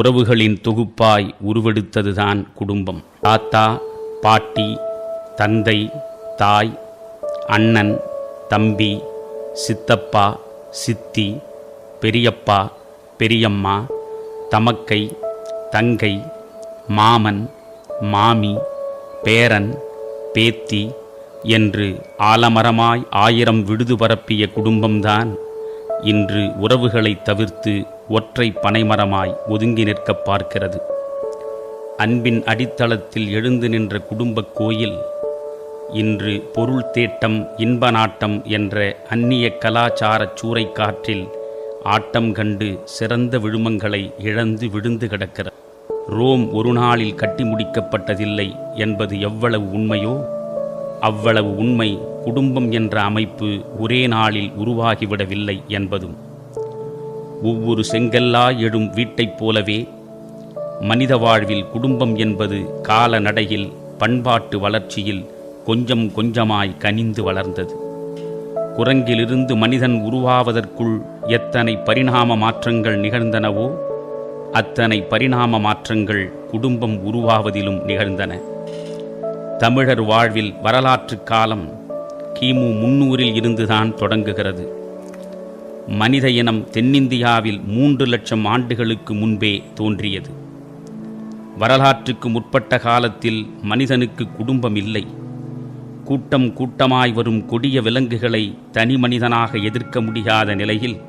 உறவுகளின் தொகுப்பாய் உருவெடுத்ததுதான் குடும்பம். தாத்தா பாட்டி தந்தை தாய் அண்ணன் தம்பி சித்தப்பா சித்தி பெரியப்பா பெரியம்மா தமக்கை தங்கை மாமன் மாமி பேரன் பேத்தி என்று ஆலமரமாய் ஆயிரம் விடுது பரப்பிய குடும்பம்தான் இன்று உறவுகளை தவிர்த்து ஒற்றை பனைமரமாய் ஒதுங்கி நிற்கப் பார்க்கிறது. அன்பின் அடித்தளத்தில் எழுந்து நின்ற குடும்பக் கோயில் இன்று பொருள் தேட்டம் இன்ப நாட்டம் என்ற அந்நிய கலாச்சாரச் சூறைக்காற்றில் ஆட்டம் கண்டு சிறந்த விழுமங்களை இழந்து விழுந்து கிடக்கிறது. ரோம் ஒரு நாளில் கட்டி முடிக்கப்பட்டதில்லை என்பது எவ்வளவு உண்மையோ? அவ்வளவு உண்மை குடும்பம் என்ற அமைப்பு ஒரே நாளில் உருவாகிவிடவில்லை என்பதும் ஒவ்வொரு செங்கல்லா எழும் வீட்டைப் போலவே மனித வாழ்வில் குடும்பம் என்பது கால நடையில் பண்பாட்டு வளர்ச்சியில் கொஞ்சம் கொஞ்சமாய் கனிந்து வளர்ந்தது. குரங்கிலிருந்து மனிதன் உருவாவதற்குள் எத்தனை பரிணாம மாற்றங்கள் நிகழ்ந்தனவோ அத்தனை பரிணாம மாற்றங்கள் குடும்பம் உருவாவதிலும் நிகழ்ந்தன. தமிழர் வாழ்வில் வரலாற்று காலம் கிமு முன்னூறில் இருந்துதான் தொடங்குகிறது. மனித இனம் தென்னிந்தியாவில் மூன்று லட்சம் ஆண்டுகளுக்கு முன்பே தோன்றியது. வரலாற்றுக்கு முற்பட்ட காலத்தில் மனிதனுக்கு குடும்பம் இல்லை கூட்டம் கூட்டமாய் வரும் கொடிய விலங்குகளை தனி மனிதனாக எதிர்க்க முடியாத நிலையில்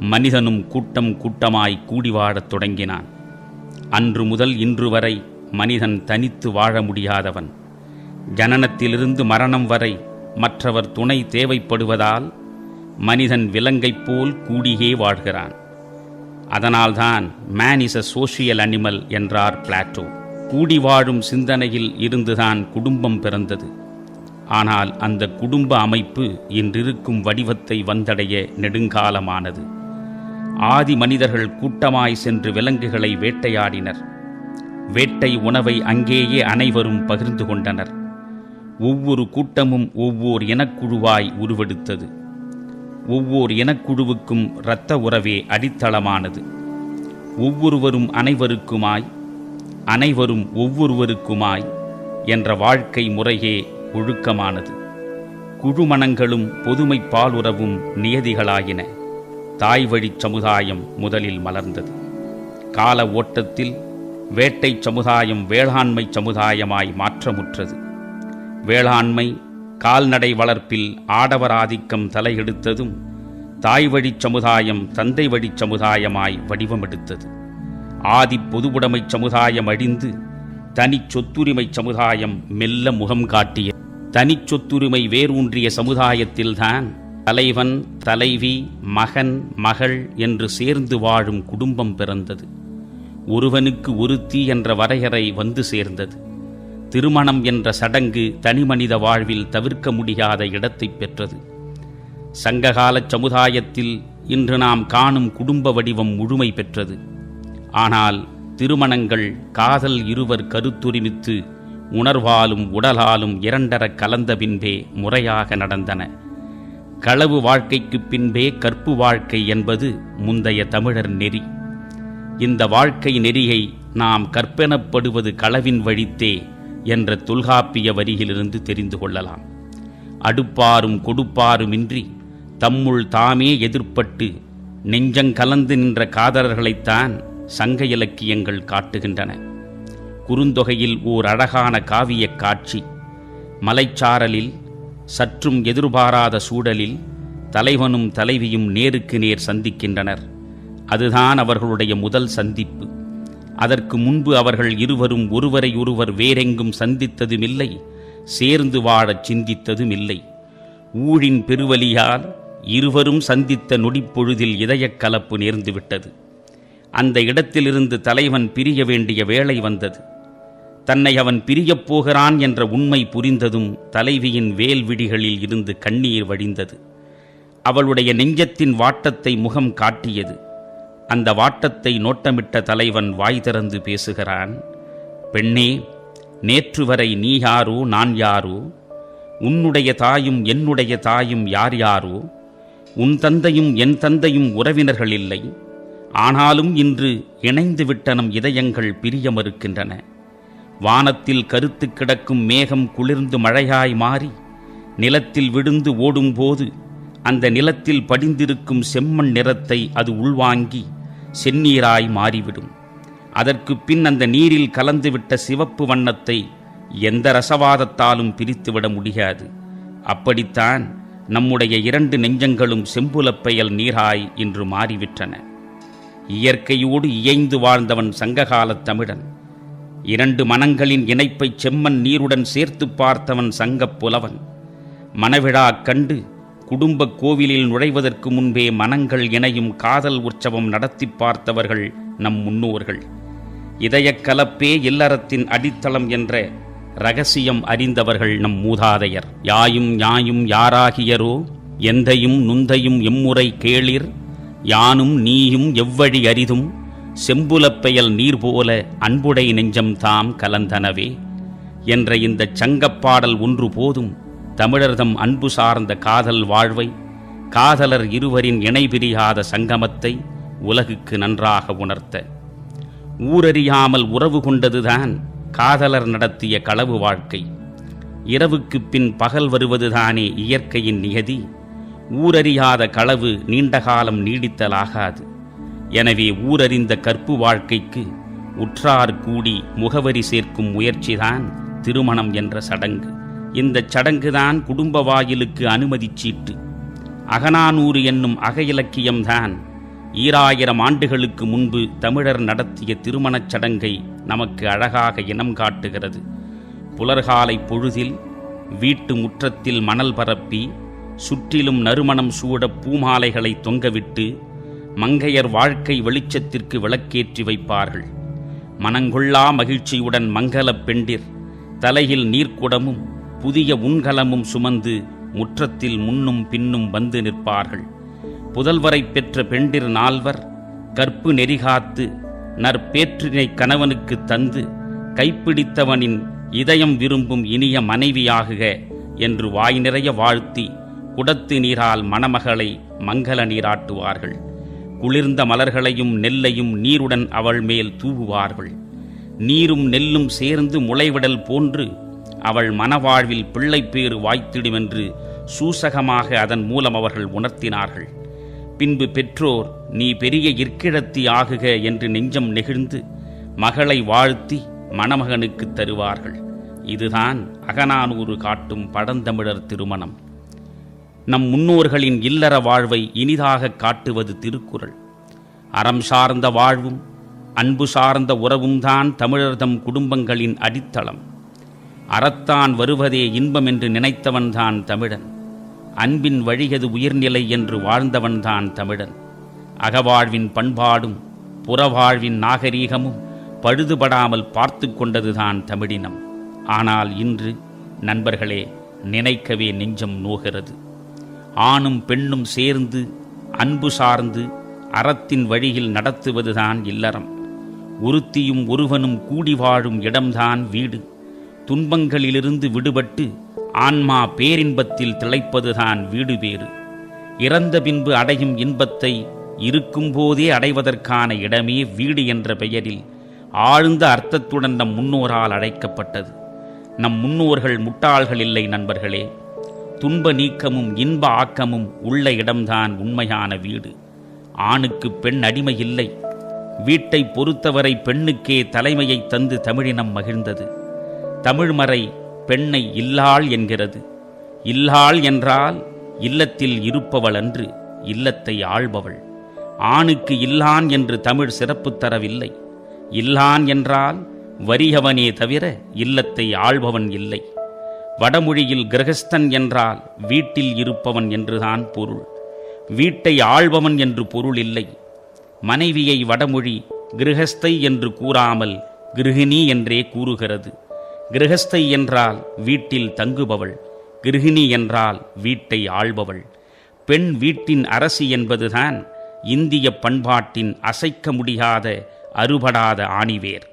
மனிதனும் கூட்டம் கூட்டமாய் கூடி வாழத் தொடங்கினான். அன்று முதல் இன்று வரை மனிதன் தனித்து வாழ முடியாதவன். ஜனனத்திலிருந்து மரணம் வரை மற்றவர் துணை தேவைப்படுவதால் மனிதன் விலங்கைப் போல் கூடியே வாழ்கிறான். அதனால்தான் man is a social animal என்றார் பிளாட்டோ. கூடி வாழும் சிந்தனையில் இருந்துதான் குடும்பம் பிறந்தது. ஆனால் அந்த குடும்ப அமைப்பு இன்றிருக்கும் வடிவத்தை வந்தடைய நெடுங்காலமானது. ஆதி மனிதர்கள் கூட்டமாய் சென்று விலங்குகளை வேட்டையாடினர். வேட்டை உணவை அங்கேயே அனைவரும் பகிர்ந்து கொண்டனர். ஒவ்வொரு கூட்டமும் ஒவ்வொரு இனக்குழுவாய் உருவெடுத்தது. ஒவ்வொரு இனக்குழுவுக்கும் இரத்த உறவே அடித்தளமானது. ஒவ்வொருவரும் அனைவருக்குமாய் அனைவரும் ஒவ்வொருவருக்குமாய் என்ற வாழ்க்கை முறையே ஒழுக்கமானது. குழுமணங்களும் பொதுமை பாலுறவும் நியதிகளாயின. தாய்வழி சமுதாயம் முதலில் மலர்ந்தது. கால ஓட்டத்தில் வேட்டை சமுதாயம் வேளாண்மை சமுதாயமாய் மாற்றமுற்றது. வேளாண்மை கால்நடை வளர்ப்பில் ஆடவர் ஆதிக்கம் தலையெடுத்ததும் தாய் வழிச் சமுதாயம் தந்தை வழிச் சமுதாயமாய் வடிவமெடுத்தது. ஆதி பொதுவுடைமை சமுதாயம் அழிந்து தனிச் சொத்துரிமை சமுதாயம் மெல்ல முகம் காட்டிய தனி சொத்துரிமை வேரூன்றிய சமுதாயத்தில்தான் தலைவன் தலைவி மகன் மகள் என்று சேர்ந்து வாழும் குடும்பம் பிறந்தது. ஒருவனுக்கு ஒருத்தி என்ற வரையறை வந்து சேர்ந்தது. திருமணம் என்ற சடங்கு தனிமனித வாழ்வில் தவிர்க்க முடியாத இடத்தை பெற்றது. சங்ககால சமுதாயத்தில் இன்று நாம் காணும் குடும்ப வடிவம் முழுமை பெற்றது. ஆனால் திருமணங்கள் காதல் இருவர் கருத்துரிமித்து உணர்வாலும் உடலாலும் இரண்டர கலந்த பின்பே முறையாக நடந்தன. களவு வாழ்க்கைக்கு பின்பே கற்பு வாழ்க்கை என்பது முந்தைய தமிழர் நெறி. இந்த வாழ்க்கை நெறியை நாம் கற்பெனப்படுவது களவின் வழித்தே என்ற தொல்காப்பிய வரியிலிருந்து தெரிந்து கொள்ளலாம். அடுப்பாரும் கொடுப்பாருமின்றி தம்முள் தாமே எதிர்ப்பட்டு நெஞ்சங்கலந்து நின்ற காதலர்களைத்தான் சங்க இலக்கியங்கள் காட்டுகின்றன. குறுந்தொகையில் ஓர் அழகான காவியக் காட்சி. மலைச்சாரலில் சற்றும் எதிர்பாராத சூழலில் தலைவனும் தலைவியும் நேருக்கு நேர் சந்திக்கின்றனர். அதுதான் அவர்களுடைய முதல் சந்திப்பு. அதற்கு முன்பு அவர்கள் இருவரும் ஒருவரை ஒருவர் வேறெங்கும் சந்தித்ததுமில்லை சேர்ந்து வாழச் சிந்தித்ததுமில்லை. ஊழின் பெருவலியால் இருவரும் சந்தித்த நொடிப்பொழுதில் இதயக் கலப்பு நேர்ந்துவிட்டது. அந்த இடத்திலிருந்து தலைவன் பிரிய வேண்டிய வேளை வந்தது. தன்னை அவன் பிரியப் போகிறான் என்ற உண்மை புரிந்ததும் தலைவியின் வேல்விடிகளில் இருந்து கண்ணீர் வழிந்தது அவளுடைய நெஞ்சத்தின் வாட்டத்தை முகம் காட்டியது. அந்த வாட்டத்தை நோட்டமிட்ட தலைவன் வாய் திறந்து பேசுகிறான் பெண்ணே நேற்று வரை நீ யாரோ நான் யாரோ? உன்னுடைய தாயும் என்னுடைய தாயும் யார் யாரோ? உன் தந்தையும் என் தந்தையும் உறவினர்கள் இல்லை. ஆனாலும் இன்று இணைந்து விட்ட நம் இதயங்கள் பிரிய மறுக்கின்றன வானத்தில் கருத்து கிடக்கும் மேகம் குளிர்ந்து மழையாய் மாறி நிலத்தில் விழுந்து ஓடும்போது அந்த நிலத்தில் படிந்திருக்கும் செம்மண் நிறத்தை அது உள்வாங்கி செந்நீராய் மாறிவிடும். அதற்கு பின் அந்த நீரில் கலந்துவிட்ட சிவப்பு வண்ணத்தை எந்த ரசவாதத்தாலும் பிரித்துவிட முடியாது. அப்படித்தான் நம்முடைய இரண்டு நெஞ்சங்களும் செம்புலப்பெயல் நீராய் இன்று மாறிவிட்டன. இயற்கையோடு இயைந்து வாழ்ந்தவன் சங்ககாலத் தமிழன். இரண்டு மனங்களின் இணைப்பை செம்மன் நீருடன் சேர்த்து பார்த்தவன் சங்கப் புலவன். மணவிழா கண்டு குடும்பக் கோவிலில் நுழைவதற்கு முன்பே மனங்கள் இணையும் காதல் உற்சவம் நடத்தி பார்த்தவர்கள் நம் முன்னோர்கள். இதயக் கலப்பே இல்லறத்தின் அடித்தளம் என்ற ரகசியம் அறிந்தவர்கள் நம் மூதாதையர். யாயும் யாயும் யாராகியரோ? எந்தையும் நுந்தையும் எம்முறை கேளிர்? யானும் நீயும் எவ்வழி அரிதும்? செம்புலப்பெயல் நீர் போல அன்புடை நெஞ்சம் தாம் கலந்தனவே? என்ற இந்தச் சங்கப்பாடல் ஒன்று போதும். தமிழர்தம் அன்பு சார்ந்த காதல் வாழ்வை காதலர் இருவரின் இணைபிரியாத சங்கமத்தை உலகுக்கு நன்றாக உணர்த்த. ஊரறியாமல் உறவு கொண்டதுதான் காதலர் நடத்திய களவு வாழ்க்கை. இரவுக்குப் பின் பகல் வருவதுதானே இயற்கையின் நியதி ஊரறியாத களவு நீண்டகாலம் நீடித்தலாகாது. எனவே ஊரறிந்த கற்பு வாழ்க்கைக்கு உற்றார் கூடி முகவரி சேர்க்கும் முயற்சிதான் திருமணம் என்ற சடங்கு. இந்த சடங்குதான் குடும்ப வாயிலுக்கு அனுமதி சீட்டு அகநானூறு என்னும் அக இலக்கியம்தான் ஈராயிரம் ஆண்டுகளுக்கு முன்பு தமிழர் நடத்திய திருமணச் சடங்கை நமக்கு அழகாக இனம் காட்டுகிறது. புலர்காலை பொழுதில் வீட்டு முற்றத்தில் மணல் பரப்பி சுற்றிலும் நறுமணம் சூட பூமாலைகளை தொங்கவிட்டு மங்கையர் வாழ்க்கை வெளிச்சத்திற்கு விளக்கேற்றி வைப்பார்கள். மனங்கொள்ளா மகிழ்ச்சியுடன் மங்களப் பெண்டிர் தலையில் நீர்க்குடமும் புதிய உண்கலமும் சுமந்து முற்றத்தில் முன்னும் பின்னும் வந்து நிற்பார்கள். புதல்வரை பெற்ற பெண்டிர் நால்வர் கற்பு நெறிகாத்து நற்பேற்றினை கணவனுக்கு தந்து கைப்பிடித்தவனின் இதயம் விரும்பும் இனிய மனைவியாகுக என்று வாய் நிறைய வாழ்த்தி குடத்து நீரால் மணமகளை மங்கள நீராட்டுவார்கள். குளிர்ந்த மலர்களையும் நெல்லையும் நீருடன் அவள் மேல் தூவுவார்கள். நீரும் நெல்லும் சேர்ந்து முளைவிடல் போன்று அவள் மனவாழ்வில் பிள்ளைப்பேறு வாய்த்திடுமென்று சூசகமாக அதன் மூலம் அவர்கள் உணர்த்தினார்கள். பின்பு பெற்றோர் நீ பெரிய இற்கிழத்தி ஆகுக என்று நெஞ்சம் நெகிழ்ந்து மகளை வாழ்த்தி மணமகனுக்கு தருவார்கள். இதுதான் அகநானூறு காட்டும் பழந்தமிழர் திருமணம். நம் முன்னோர்களின் இல்லற வாழ்வை இனிதாக காட்டுவது திருக்குறள். அறம் சார்ந்த வாழ்வும் அன்பு சார்ந்த உறவும்தான் தமிழர்தம் குடும்பங்களின் அடித்தளம். அறத்தான் வருவதே இன்பம் என்று நினைத்தவன்தான் தமிழன். அன்பின் வழியது உயிர்நிலை என்று வாழ்ந்தவன்தான் தமிழன். அகவாழ்வின் பண்பாடும் புறவாழ்வின் நாகரீகமும் பழுதுபடாமல் பார்த்து கொண்டதுதான் தமிழினம். ஆனால் இன்று நண்பர்களே நினைக்கவே நெஞ்சம் நோகிறது. ஆணும் பெண்ணும் சேர்ந்து அன்பு சார்ந்து அறத்தின் வழியில் நடத்துவதுதான் இல்லறம். ஒருத்தியும் ஒருவனும் கூடி வாழும் இடம்தான் வீடு. துன்பங்களிலிருந்து விடுபட்டு ஆன்மா பேரின்பத்தில் திளைப்பதுதான் வீடு வேறு. இறந்த பின்பு அடையும் இன்பத்தை இருக்கும்போதே அடைவதற்கான இடமே வீடு என்ற பெயரில் ஆழ்ந்த அர்த்தத்துடன் நம் முன்னோரால் அழைக்கப்பட்டது. நம் முன்னோர்கள் முட்டாள்கள் இல்லை நண்பர்களே. துன்ப நீக்கமும் இன்ப ஆக்கமும் உள்ள இடம்தான் உண்மையான வீடு. ஆணுக்கு பெண் அடிமை இல்லை. வீட்டை பொறுத்தவரை பெண்ணுக்கே தலைமையை தந்து தமிழினம் மகிழ்ந்தது. தமிழ்மறை பெண்ணை இல்லாள் என்கிறது. இல்லாள் என்றால் இல்லத்தில் இருப்பவள் அன்று இல்லத்தை ஆள்பவள். ஆணுக்கு இல்லான் என்று தமிழ் சிறப்பு தரவில்லை. இல்லான் என்றால் வறியவனே தவிர இல்லத்தை ஆள்பவன் இல்லை. வடமொழியில் கிரகஸ்தன் என்றால் வீட்டில் இருப்பவன் என்றுதான் பொருள். வீட்டை ஆள்பவன் என்று பொருள் இல்லை. மனைவியை வடமொழி கிரகஸ்தை என்று கூறாமல் கிருகிணி என்றே கூறுகிறது. கிரகஸ்தை என்றால் வீட்டில் தங்குபவள் கிருகிணி என்றால் வீட்டை ஆள்பவள். பெண் வீட்டின் அரசி என்பதுதான் இந்திய பண்பாட்டின் அசைக்க முடியாத அறுபடாத ஆணிவேர்.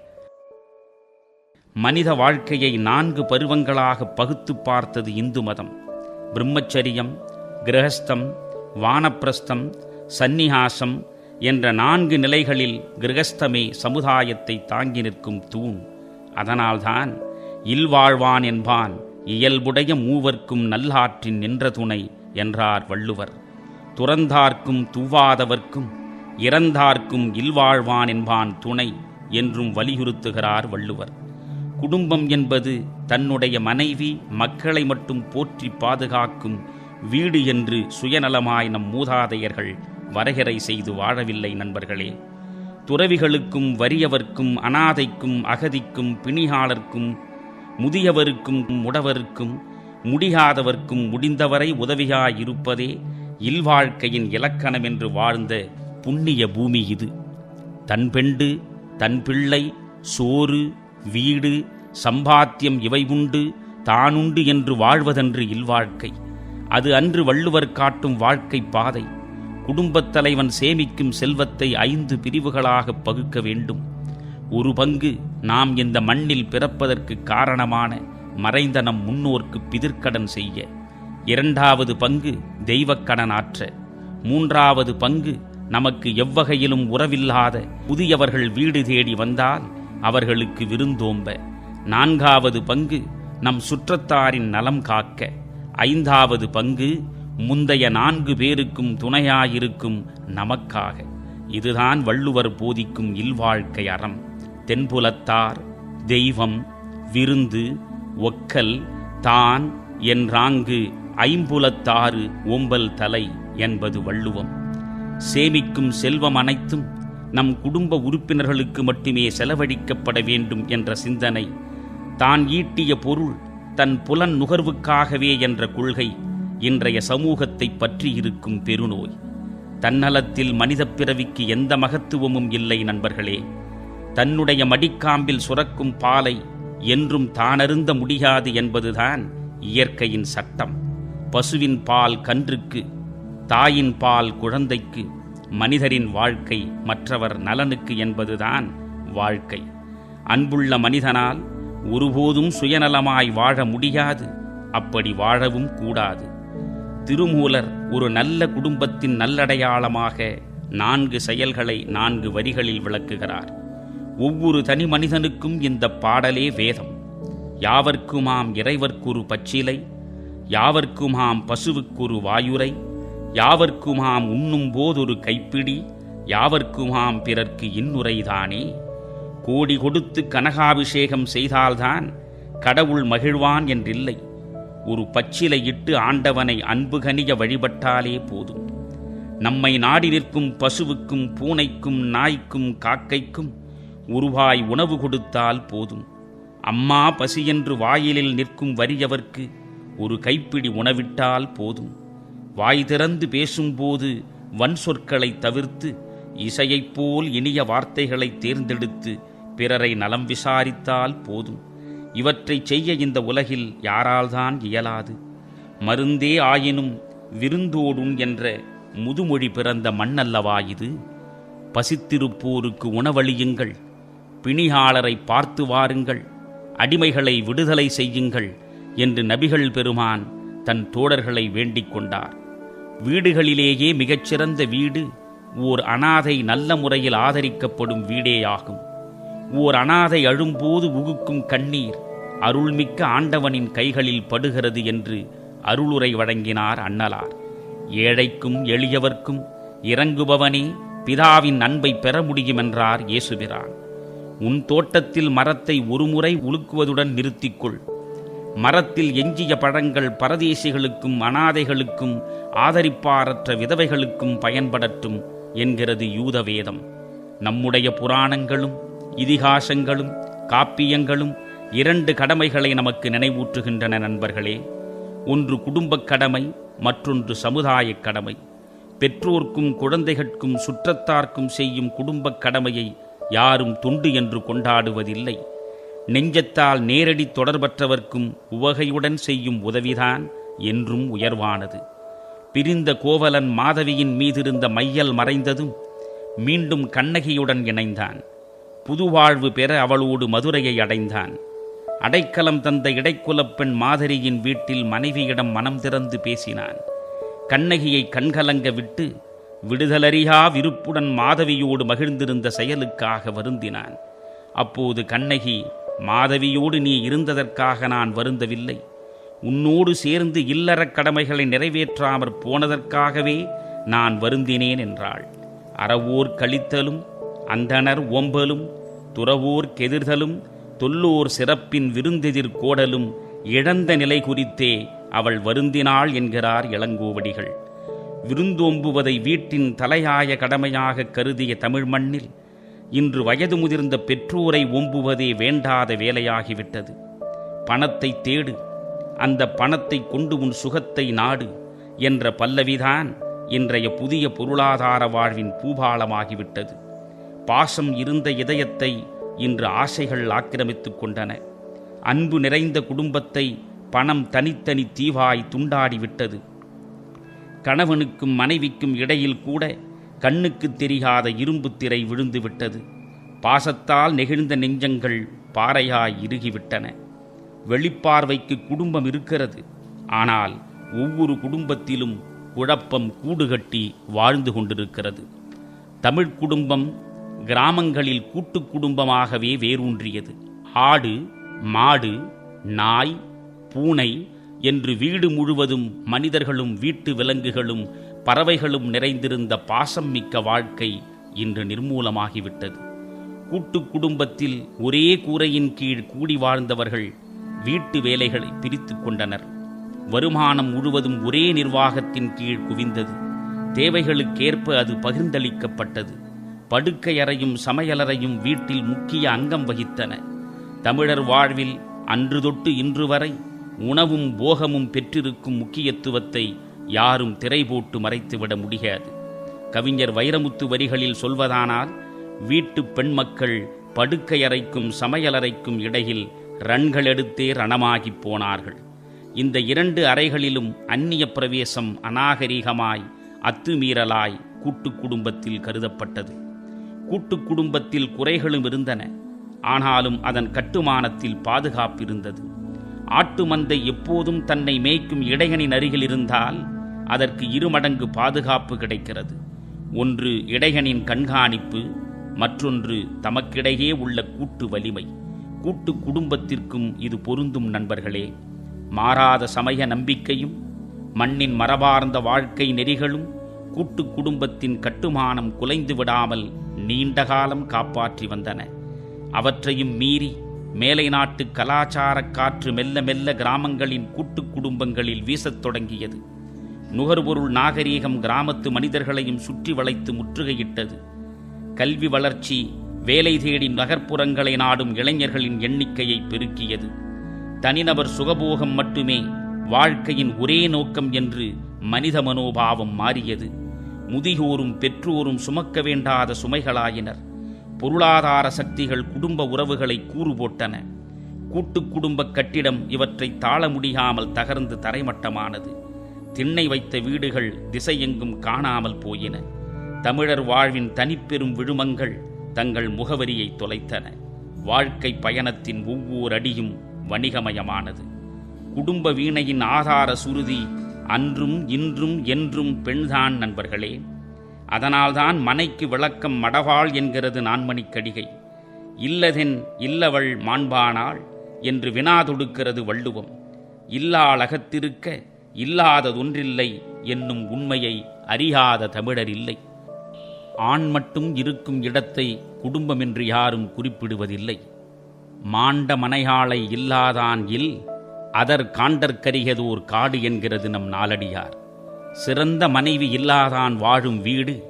மனித வாழ்க்கையை நான்கு பருவங்களாக பகுத்து பார்த்தது இந்து மதம். பிரம்மச்சரியம் கிரகஸ்தம் வானப்பிரஸ்தம் சந்நிகாசம் என்ற நான்கு நிலைகளில் கிரகஸ்தமே சமுதாயத்தை தாங்கி நிற்கும் தூண். அதனால்தான் இல்வாழ்வான் என்பான் இயல்புடைய மூவர்க்கும் நல்லாற்றின் நின்ற துணை என்றார் வள்ளுவர். துறந்தார்க்கும் துவாதவர்க்கும் இறந்தார்க்கும் இல்வாழ்வான் என்பான் துணை என்றும் வலியுறுத்துகிறார் வள்ளுவர். குடும்பம் என்பது தன்னுடைய மனைவி மக்களை மட்டும் போற்றி பாதுகாக்கும் வீடு என்று சுயநலமாய் நம் மூதாதையர்கள் வரையறை செய்து வாழவில்லை நண்பர்களே. துறவிகளுக்கும் வறியவர்க்கும் அனாதைக்கும் அகதிக்கும் பிணியாளர்க்கும் முதியவருக்கும் முடவருக்கும் முடியாதவர்க்கும் முடிந்தவரை உதவியாயிருப்பதே இல்வாழ்க்கையின் இலக்கணம் என்று வாழ்ந்த புண்ணிய பூமி இது. தன் பெண்டு தன் பிள்ளை சோறு வீடு சம்பாத்தியம் இவை உண்டு தானுண்டு என்று வாழ்வதன்று இல்வாழ்க்கை. அது அன்று வள்ளுவர் காட்டும் வாழ்க்கை பாதை. குடும்பத் தலைவன் சேமிக்கும் செல்வத்தை ஐந்து பிரிவுகளாக பகுக்க வேண்டும். ஒரு பங்கு நாம் இந்த மண்ணில் பிறப்பதற்கு காரணமான மறைந்த நம் முன்னோர்க்கு பிதிர்க்கடன் செய்ய. இரண்டாவது பங்கு தெய்வக்கடன் ஆற்ற. மூன்றாவது பங்கு நமக்கு எவ்வகையிலும் உறவில்லாத புதியவர்கள் வீடு தேடி வந்தால் அவர்களுக்கு விருந்தோம்ப. நான்காவது பங்கு நம் சுற்றத்தாரின் நலம் காக்க. ஐந்தாவது பங்கு முந்தைய நான்கு பேருக்கும் துணையாயிருக்கும் நமக்காக. இதுதான் வள்ளுவர் போதிக்கும் இல்வாழ்க்கை அறம். தென்புலத்தார் தெய்வம் விருந்து ஒக்கல் தான் என்றாங்கு ஐம்புலத்தாறு ஓம்பல் தலை என்பது வள்ளுவம். சேமிக்கும் செல்வம் அனைத்தும் நம் குடும்ப உறுப்பினர்களுக்கு மட்டுமே செலவழிக்கப்பட வேண்டும் என்ற சிந்தனை தான் ஈட்டிய பொருள் தன் புலன் நுகர்வுக்காகவே என்ற கொள்கை இன்றைய சமூகத்தை பற்றி இருக்கும் பெருநோய். தன்னலத்தில் மனிதப் பிறவிக்கு எந்த மகத்துவமும் இல்லை நண்பர்களே தன்னுடைய மடிக்காம்பில் சுரக்கும் பாலை என்றும் தானருந்த முடியாது என்பதுதான் இயற்கையின் சட்டம். பசுவின் பால் கன்றுக்கு தாயின் பால் குழந்தைக்கு மனிதரின் வாழ்க்கை மற்றவர் நலனுக்கு என்பதுதான் வாழ்க்கை. அன்புள்ள மனிதனால் ஒருபோதும் சுயநலமாய் வாழ முடியாது அப்படி வாழவும் கூடாது. திருமூலர் ஒரு நல்ல குடும்பத்தின் நல்லடையாளமாக நான்கு செயல்களை நான்கு வரிகளில் விளக்குகிறார். ஒவ்வொரு தனி மனிதனுக்கும் இந்த பாடலே வேதம். யாவர்க்குமாம் இறைவர்க்குரு பச்சிலை யாவர்க்குமாம் பசுவுக்குரு வாயுரை யாவர்க்குமாம் உண்ணும் போதொரு கைப்பிடி யாவர்க்குமாம் பிறர்க்கு இன்னுரைதானே கோடி கொடுத்து கனகாபிஷேகம் செய்தால்தான் கடவுள் மகிழ்வான் என்றில்லை. ஒரு பச்சிலையிட்டு ஆண்டவனை அன்பு கனிய வழிபட்டாலே போதும். நம்மை நாடி நிற்கும் பசுவுக்கும் பூனைக்கும் நாய்க்கும் காக்கைக்கும் உருவாய் உணவு கொடுத்தால் போதும். அம்மா பசி என்று வாயிலில் நிற்கும் வறியவர்க்கு ஒரு கைப்பிடி உணவிட்டால் போதும். வாய் திறந்து பேசும்போது வன் சொற்களை தவிர்த்து இசையைப் போல் இனிய வார்த்தைகளை தேர்ந்தெடுத்து பிறரை நலம் விசாரித்தால் போதும். இவற்றை செய்ய இந்த உலகில் யாரால்தான் இயலாது. மருந்தே ஆயினும் விருந்தோடும் என்ற முதுமொழி பிறந்த மண்ணல்லவா இது? பசித்திருப்போருக்கு உணவளியுங்கள். பிணியாளரை பார்த்து வாருங்கள் அடிமைகளை விடுதலை செய்யுங்கள் என்று நபிகள் பெருமான் தன் தோழர்களை வேண்டிக் கொண்டார். வீடுகளிலேயே மிகச்சிறந்த வீடு ஓர் அனாதை நல்ல முறையில் ஆதரிக்கப்படும் வீடேயாகும் ஓர் அனாதை அழும்போது உகுக்கும் கண்ணீர் அருள்மிக்க ஆண்டவனின் கைகளில் படுகிறது என்று அருளுரை வழங்கினார் அண்ணலார். ஏழைக்கும் எளியவர்க்கும் இறங்குபவனே பிதாவின் அன்பை பெற முடியுமென்றார் இயேசுபிரான். உன் தோட்டத்தில் மரத்தை ஒருமுறை உலுக்குவதுடன் நிறுத்திக்கொள். மரத்தில் எஞ்சிய பழங்கள் பரதேசிகளுக்கும் அனாதைகளுக்கும் ஆதரிப்பாரற்ற விதவைகளுக்கும் பயன்படட்டும் என்கிறது யூத வேதம் நம்முடைய புராணங்களும் இதிகாசங்களும் காப்பியங்களும் இரண்டு கடமைகளை நமக்கு நினைவூற்றுகின்றன நண்பர்களே. ஒன்று குடும்பக் கடமை மற்றொன்று சமுதாயக் கடமை. பெற்றோர்க்கும் குழந்தைகட்கும் சுற்றத்தார்க்கும் செய்யும் குடும்பக் கடமையை யாரும் துண்டு என்று கொண்டாடுவதில்லை. நெஞ்சத்தால் நேரடி தொடர்பற்றவர்க்கும் உவகையுடன் செய்யும் உதவிதான் என்றும் உயர்வானது. பிரிந்த கோவலன் மாதவியின் மீதிருந்த மையல் மறைந்ததும் மீண்டும் கண்ணகியுடன் இணைந்தான். புதுவாழ்வு பெற அவளோடு மதுரையை அடைந்தான். அடைக்கலம் தந்த இடைக்குலப் பெண் மாதரியின் வீட்டில் மனைவியிடம் மனம் திறந்து பேசினான். கண்ணகியை கண்கலங்க விட்டு விடுதலறியா விருப்புடன் மாதவியோடு மகிழ்ந்திருந்த செயலுக்காக வருந்தினான். அப்போது கண்ணகி மாதவியோடு நீ இருந்ததற்காக நான் வருந்தவில்லை. உன்னோடு சேர்ந்து இல்லறக் கடமைகளை நிறைவேற்றாமற் போனதற்காகவே நான் வருந்தினேன் என்றாள். அறவோர் கழித்தலும் அந்தணர் ஓம்பலும் துறவோர் கெதிர்தலும் தொல்லோர் சிறப்பின் விருந்தெதிர் கோடலும் இழந்த நிலை குறித்தே அவள் வருந்தினாள் என்கிறார் இளங்கோவடிகள். விருந்தோம்புவதை வீட்டின் தலையாய கடமையாக கருதிய தமிழ் மண்ணில் இன்று வயது முதிர்ந்த பெற்றோரை ஓம்புவதே வேண்டாத வேலையாகிவிட்டது. பணத்தை தேடு அந்த பணத்தை கொண்டு உன் சுகத்தை நாடு என்ற பல்லவிதான் இன்றைய புதிய பொருளாதார வாழ்வின் பூபாலமாகிவிட்டது. பாசம் இருந்த இதயத்தை இன்று ஆசைகள் ஆக்கிரமித்துக் கொண்டன. அன்பு நிறைந்த குடும்பத்தை பணம் தனித்தனி தீவாய் துண்டாடிவிட்டது. கணவனுக்கும் மனைவிக்கும் இடையில் கூட கண்ணுக்கு தெரியாத இரும்பு திரை விழுந்து விட்டது பாசத்தால் நெகிழ்ந்த நெஞ்சங்கள் பாறையாய் இறுகிவிட்டன. வெளிப்பார்வைக்கு குடும்பம் இருக்கிறது. ஆனால் ஒவ்வொரு குடும்பத்திலும் குழப்பம் கூடுகட்டி வாழ்ந்து கொண்டிருக்கிறது. தமிழ் குடும்பம் கிராமங்களில் கூட்டுக் குடும்பமாகவே வேரூன்றியது. ஆடு மாடு நாய் பூனை என்று வீடு முழுவதும் மனிதர்களும் வீட்டு விலங்குகளும் பறவைகளும் நிறைந்திருந்த பாசம் மிக்க வாழ்க்கை இன்று நிர்மூலமாகிவிட்டது. கூட்டுக் குடும்பத்தில் ஒரே கூரையின் கீழ் கூடி வாழ்ந்தவர்கள் வீட்டு வேலைகளை பிரித்து கொண்டனர். வருமானம் முழுவதும் ஒரே நிர்வாகத்தின் கீழ் குவிந்தது. தேவைகளுக்கேற்ப அது பகிர்ந்தளிக்கப்பட்டது. படுக்கையறையும் சமையலறையும் வீட்டில் முக்கிய அங்கம் வகித்தன. தமிழர் வாழ்வில் அன்று தொட்டு இன்று வரை உணவும் போகமும் பெற்றிருக்கும் முக்கியத்துவத்தை யாரும் திரை போட்டு மறைத்துவிட முடியாது. கவிஞர் வைரமுத்து வரிகளில் சொல்வதானால் வீட்டு பெண் மக்கள் படுக்கையறைக்கும் சமையலறைக்கும் இடையில் ரன்கள் எடுத்தே ரணமாகிப் போனார்கள். இந்த இரண்டு அறைகளிலும் அந்நிய பிரவேசம் அநாகரீகமாய் அத்துமீறலாய் கூட்டுக் குடும்பத்தில் கருதப்பட்டது. கூட்டுக் குடும்பத்தில் குறைகளும் இருந்தன. ஆனாலும் அதன் கட்டுமானத்தில் பாதுகாப்பு இருந்தது. ஆட்டு மந்தை எப்போதும் தன்னை மேய்க்கும் இடையனின் அருகில் இருந்தால் அதற்கு இருமடங்கு பாதுகாப்பு கிடைக்கிறது. ஒன்று இடையனின் கண்காணிப்பு மற்றொன்று தமக்கிடையே உள்ள கூட்டு வலிமை. கூட்டு குடும்பத்திற்கும் இது பொருந்தும் நண்பர்களே. மாறாத சமய நம்பிக்கையும் மண்ணின் மரபார்ந்த வாழ்க்கை நெறிகளும் கூட்டு குடும்பத்தின் கட்டுமானம் குலைந்து விடாமல் நீண்ட காலம் காப்பாற்றி வந்தன. அவற்றையும் மீறி மேலை நாட்டு கலாச்சாரக் காற்று மெல்ல மெல்ல கிராமங்களின் கூட்டுக் குடும்பங்களில் வீசத் தொடங்கியது. நுகர்பொருள் நாகரீகம் கிராமத்து மனிதர்களையும் சுற்றி வளைத்து முற்றுகையிட்டது. கல்வி வளர்ச்சி வேலை தேடி நகர்ப்புறங்களை நாடும் இளைஞர்களின் எண்ணிக்கையை பெருக்கியது. தனிநபர் சுகபோகம் மட்டுமே வாழ்க்கையின் ஒரே நோக்கம் என்று மனித மனோபாவம் மாறியது. முதியோரும் பெற்றோரும் சுமக்க வேண்டாத சுமைகளாயினர். பொருளாதார சக்திகள் குடும்ப உறவுகளை கூறு போட்டன கூட்டுக் குடும்ப கட்டிடம் இவற்றை தாழ முடியாமல் தகர்ந்து தரைமட்டமானது. திண்ணை வைத்த வீடுகள் திசையெங்கும் காணாமல் போயின. தமிழர் வாழ்வின் தனிப்பெரும் விழுமங்கள் தங்கள் முகவரியை தொலைத்தன. வாழ்க்கை பயணத்தின் ஒவ்வொரு அடியும் வணிகமயமானது. குடும்ப வீணையின் ஆதார சுருதி அன்றும் இன்றும் என்றும் பெண்தான் நண்பர்களே. அதனால்தான் மனைக்கு விளக்கம் மடவாள் என்கிறது நான்மணிக்கடிகை. இல்லதென் இல்லவள் மாண்பானாள் என்று வினா தொடுக்கிறது வள்ளுவம். இல்லாளகத்திருக்க இல்லாததொன்றில்லை என்னும் உண்மையை அறியாத தமிழர் இல்லை. ஆண் மட்டும் இருக்கும் இடத்தை குடும்பம் என்று யாரும் குறிப்பிடுவதில்லை. மாண்ட மனையாளை இல்லாதான் இல் அதர் காண்டற்கரியதோர் காடு என்கிறது நம் நாலடியார் சிறந்த மனைவி இல்லாதான் வாழும் வீடு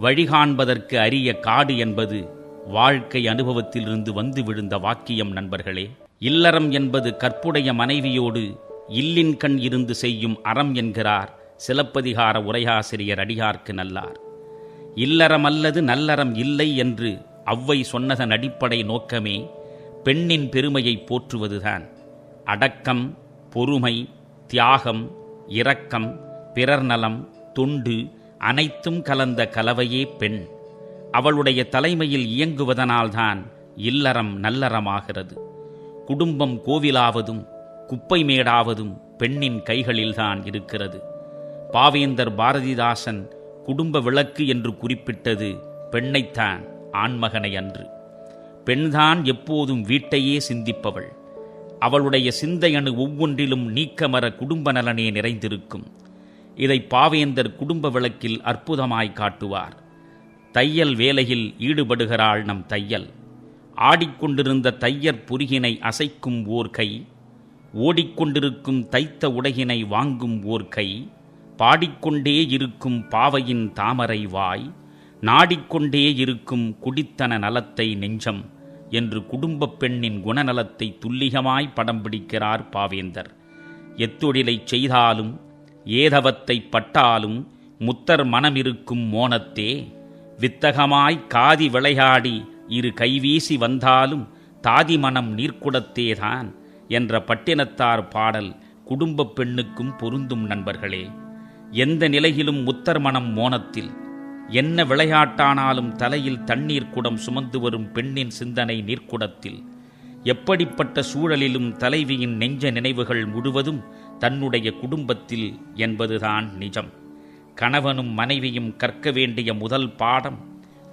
வழிகாண்பதற்கு அரிய காடு என்பது வாழ்க்கை அனுபவத்திலிருந்து வந்து விழுந்த வாக்கியம் நண்பர்களே. இல்லறம் என்பது கற்புடைய மனைவியோடு இல்லின் கண் இருந்து செய்யும் அறம் என்கிறார் சிலப்பதிகார உரையாசிரியர் அடியார்க்கு நல்லார். இல்லறம் அல்லது நல்லறம் இல்லை என்று அவ்வை சொன்னதன் அடிப்படை நோக்கமே பெண்ணின் பெருமையை போற்றுவதுதான். அடக்கம் பொறுமை தியாகம் இரக்கம் பிறர் நலம் தொண்டு அனைத்தும் கலந்த கலவையே பெண். அவளுடைய தலைமையில் இயங்குவதனால்தான் இல்லறம் நல்லறமாகிறது. குடும்பம் கோவிலாவதும் குப்பை மேடாவதும் பெண்ணின் கைகளில்தான் இருக்கிறது. பாவேந்தர் பாரதிதாசன் குடும்ப விளக்கு என்று குறிப்பிட்டது பெண்ணைத்தான் ஆண்மகனை அன்று. பெண்தான் எப்போதும் வீட்டையே சிந்திப்பவள். அவளுடைய சிந்தையணு ஒவ்வொன்றிலும் நீக்கமர குடும்ப நலனே நிறைந்திருக்கும். இதை பாவேந்தர் குடும்ப விளக்கில் அற்புதமாய் காட்டுவார். தையல் வேலையில் ஈடுபடுகிறாள் நம் தையல். ஆடிக்கொண்டிருந்த தையற் பொறிகினை அசைக்கும் ஓர் கை ஓடிக்கொண்டிருக்கும் தைத்த உடையினை வாங்கும் ஓர் கை பாடிக்கொண்டே இருக்கும் பாவையின் தாமரை வாய். நாடிக்கொண்டே இருக்கும் குடித்தன நலத்தை நெஞ்சம் என்று குடும்பப் பெண்ணின் குணநலத்தை துல்லிகமாய் படம் பிடிக்கிறார் பாவேந்தர். எத்தொழிலைச் செய்தாலும் ஏதவத்தை பட்டாலும் முத்தர் மனமிருக்கும் மோனத்தே வித்தகமாய் காதி விளையாடி இரு கைவீசி வந்தாலும் தாதி மனம் நீர்க்குடத்தேதான் என்ற பட்டினத்தார் பாடல் குடும்பப் பெண்ணுக்கும் பொருந்தும் நண்பர்களே. எந்த நிலையிலும் முத்தர் மனம் மோனத்தில் என்ன விளையாட்டானாலும் தலையில் தண்ணீர் குடம் சுமந்து வரும் பெண்ணின் சிந்தனை நீர்க்குடத்தில் எப்படிப்பட்ட சூழலிலும் தலைவியின் நெஞ்ச நினைவுகள் முழுவதும் தன்னுடைய குடும்பத்தில் என்பதுதான் நிஜம். கணவனும் மனைவியும் கற்க வேண்டிய முதல் பாடம்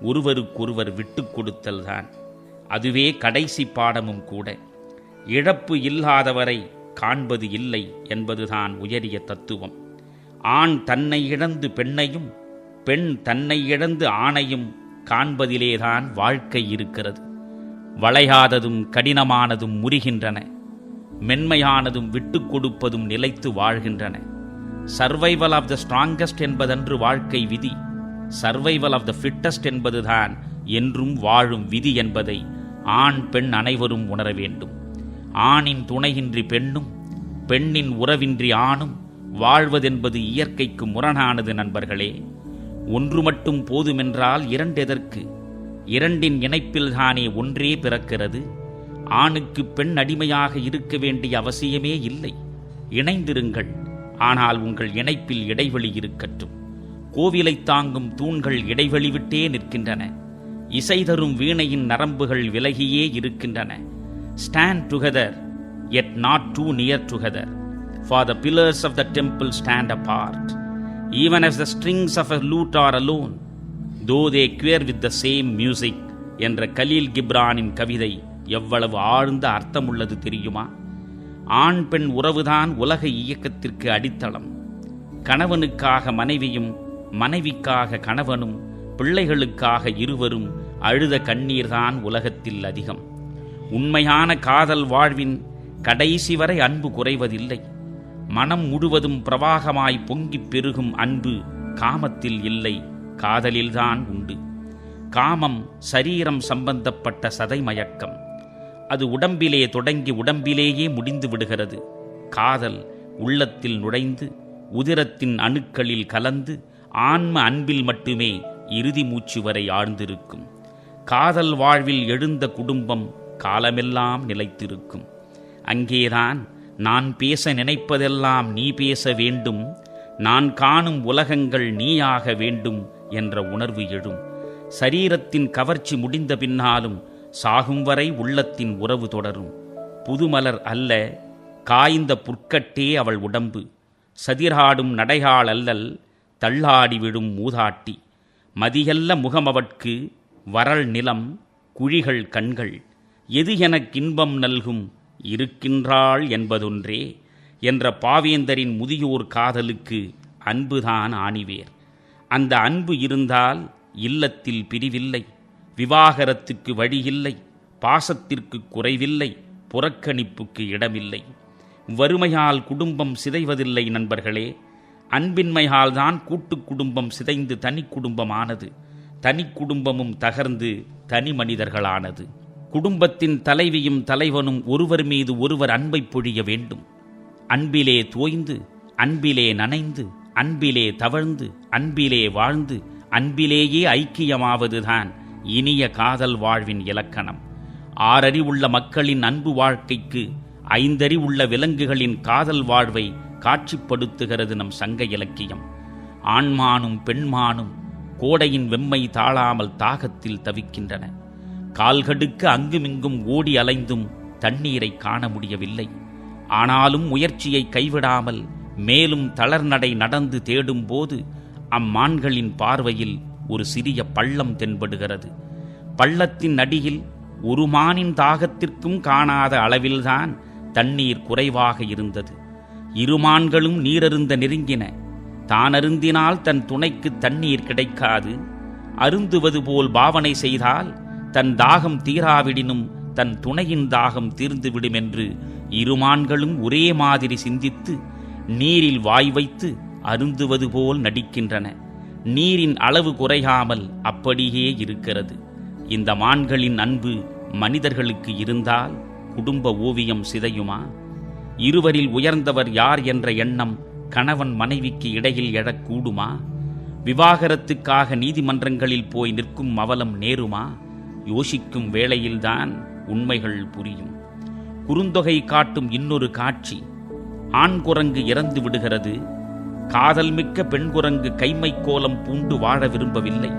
ஒருவருக்கொருவர் விட்டு கொடுத்தல்தான். அதுவே கடைசி பாடமும் கூட. இழப்பு இல்லாதவரை காண்பது இல்லை என்பதுதான் உயரிய தத்துவம். ஆண் தன்னை இழந்து பெண்ணையும் பெண் தன்னை இழந்து ஆணையும் காண்பதிலேதான் வாழ்க்கை இருக்கிறது. வளையாததும் கடினமானதும் முறிகின்றன. மென்மையானதும் விட்டு கொடுப்பதும் நிலைத்து வாழ்கின்றன. சர்வைவல் ஆஃப் த ஸ்ட்ராங்கஸ்ட் என்பதன்று வாழ்க்கை விதி. சர்வைவல் ஆஃப் த ஃபிட்டஸ்ட் என்பதுதான் என்றும் வாழும் விதி என்பதை ஆண் பெண் அனைவரும் உணர வேண்டும். ஆணின் துணையின்றி பெண்ணும் பெண்ணின் உறவின்றி ஆணும் வாழ்வதென்பது இயற்கைக்கு முரணானது நண்பர்களே. ஒன்று மட்டும் போதுமென்றால் இரண்டெதற்கு. இரண்டின் இணைப்பில்தானே ஒன்றே பிறக்கிறது. ஆணுக்கு பெண் அடிமையாக இருக்க வேண்டிய அவசியமே இல்லை. இணைந்திருங்கள். ஆனால் உங்கள் இணைப்பில் இடைவெளி இருக்கட்டும். கோவிலை தாங்கும் தூண்கள் இடைவெளி விட்டே நிற்கின்றன. இசை தரும் வீணையின் நரம்புகள் விலகியே இருக்கின்றன. Stand together yet not too near together for the pillars of the temple stand stand apart. Even as the strings of a lute are alone though they quiver with the same music என்ற கலீல் கிப்ரானின் கவிதை எவ்வளவு ஆழ்ந்த அர்த்தமுள்ளது தெரியுமா? ஆண் பெண் உறவுதான் உலக இயக்கத்திற்கு அடித்தளம். கணவனுக்காக மனைவியும் மனைவிக்காக கணவனும் பிள்ளைகளுக்காக இருவரும் அழுத கண்ணீர்தான் உலகத்தில் அதிகம். உண்மையான காதல் வாழ்வின் கடைசி வரை அன்பு குறைவதில்லை. மனம் முழுவதும் பிரவாகமாய் பொங்கிப் பெருகும் அன்பு காமத்தில் இல்லை காதலில்தான் உண்டு. காமம் சரீரம் சம்பந்தப்பட்ட சதைமயக்கம். அது உடம்பிலே தொடங்கி உடம்பிலேயே முடிந்து விடுகிறது. காதல் உள்ளத்தில் நுழைந்து உதிரத்தின் அணுக்களில் கலந்து ஆன்ம அன்பில் மட்டுமே இறுதி மூச்சு வரை ஆழ்ந்திருக்கும். காதல் வாழ்வில் எழுந்த குடும்பம் காலமெல்லாம் நிலைத்திருக்கும். அங்கேதான் நான் பேச நினைப்பதெல்லாம் நீ பேச வேண்டும் நான் காணும் உலகங்கள் நீயாக வேண்டும் என்ற உணர்வு எழும். சரீரத்தின் கவர்ச்சி முடிந்த பின்னாலும் சாகும் வரை உள்ளத்தின் உறவு தொடரும். புதுமலர் அல்ல காய்ந்த புற்கட்டே அவள் உடம்பு. சதிராடும் நடைகால் அல்லல் தள்ளாடி விடும் மூதாட்டி. மதியல்ல முகமவட்கு வரல் நிலம் குழிகள் கண்கள். எது எனக்கின்பம் நல்கும் இருக்கின்றாள் என்பதொன்றே என்ற பாவேந்தரின் முதியோர் காதலுக்கு அன்புதான் ஆணிவேர். அந்த அன்பு இருந்தால் இல்லத்தில் பிரிவில்லை. விவாகரத்துக்கு வழியில்லை பாசத்திற்கு குறைவில்லை புறக்கணிப்புக்கு இடமில்லை. வறுமையால் குடும்பம் சிதைவதில்லை நண்பர்களே அன்பின்மையால் தான் கூட்டுக் குடும்பம் சிதைந்து தனி குடும்பமானது தனி குடும்பமும் தகர்ந்து தனி மனிதர்களானது. குடும்பத்தின் தலைவியும் தலைவனும் ஒருவர் மீது ஒருவர் அன்பை பொழிய வேண்டும். அன்பிலே தோய்ந்து அன்பிலே நனைந்து அன்பிலே தவழ்ந்து அன்பிலே வாழ்ந்து அன்பிலேயே ஐக்கியமாவதுதான் இனிய காதல் வாழ்வின் இலக்கணம். ஆறறி உள்ள மக்களின் அன்பு வாழ்க்கைக்கு ஐந்தறி உள்ள விலங்குகளின் காதல் வாழ்வை காட்சிப்படுத்துகிறது நம் சங்க இலக்கியம். ஆண்மானும் பெண்மானும் கோடையின் வெம்மை தாழாமல் தாகத்தில் தவிக்கின்றன. கால்கடுக்க அங்குமிங்கும் ஓடி அலைந்தும் தண்ணீரை காண முடியவில்லை. ஆனாலும் முயற்சியை கைவிடாமல் மேலும் தளர்நடை நடந்து தேடும்போது அம்மான்களின் பார்வையில் ஒரு சிறிய பள்ளம் தென்படுகிறது. பள்ளத்தின் அடியில் ஒரு மானின் தாகத்திற்கும் காணாத அளவில்தான் தண்ணீர் குறைவாக இருந்தது. இருமான்களும் நீரருந்த நெருங்கின. தான் அருந்தினால் தன் துணைக்கு தண்ணீர் கிடைக்காது. அருந்துவது போல் பாவனை செய்தால் தன் தாகம் தீராவிடினும் தன் துணையின் தாகம் தீர்ந்துவிடும் என்று இருமான்களும் ஒரே மாதிரி சிந்தித்து நீரில் வாய் வைத்து அருந்துவது போல் நடிக்கின்றன. நீரின் அளவு குறையாமல் அப்படியே இருக்கிறது. இந்த மான்களின் அன்பு மனிதர்களுக்கு இருந்தால் குடும்ப ஓவியம் சிதையுமா? இருவரில் உயர்ந்தவர் யார் என்ற எண்ணம் கணவன் மனைவிக்கு இடையில் எழக்கூடுமா? விவாகரத்துக்காக நீதிமன்றங்களில் போய் நிற்கும் அவலம் நேருமா? யோசிக்கும் வேளையில்தான் உண்மைகள் புரியும். குறுந்தொகை காட்டும் இன்னொரு காட்சி ஆண் குரங்கு இறந்து விடுகிறது. காதல் மிக்க பெண் குரங்கு கைமை கோலம் பூண்டு வாழ விரும்பவில்லை.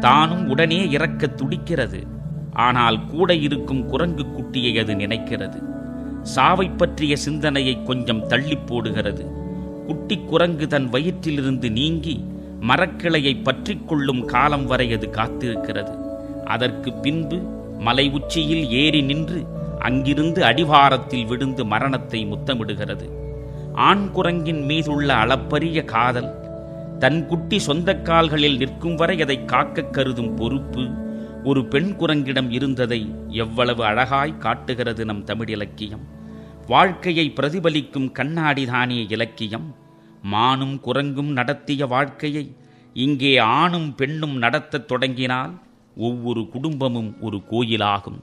தானும் உடனே இறக்க துடிக்கிறது. ஆனால் கூட இருக்கும் குரங்கு குட்டியை அது நினைக்கிறது. சாவை பற்றிய சிந்தனையை கொஞ்சம் தள்ளி போடுகிறது. குட்டி குரங்கு தன் வயிற்றிலிருந்து நீங்கி மரக்கிளையை பற்றி கொள்ளும் காலம் வரை அது காத்திருக்கிறது. அதற்கு பின்பு மலை உச்சியில் ஏறி நின்று அங்கிருந்து அடிவாரத்தில் விழுந்து மரணத்தை முத்தமிடுகிறது. ஆண் குரங்கின் மீதுள்ள அளப்பரிய காதல் தன் குட்டி சொந்த கால்களில் நிற்கும் வரை அதை காக்க கருதும் பொறுப்பு ஒரு பெண் குரங்கிடம் இருந்ததை எவ்வளவு அழகாய் காட்டுகிறது நம் தமிழ் இலக்கியம். வாழ்க்கையை பிரதிபலிக்கும் கண்ணாடிதானே இலக்கியம். மானும் குரங்கும் நடத்திய வாழ்க்கையை இங்கே ஆணும் பெண்ணும் நடத்தத் தொடங்கினால் ஒவ்வொரு குடும்பமும் ஒரு கோயிலாகும்.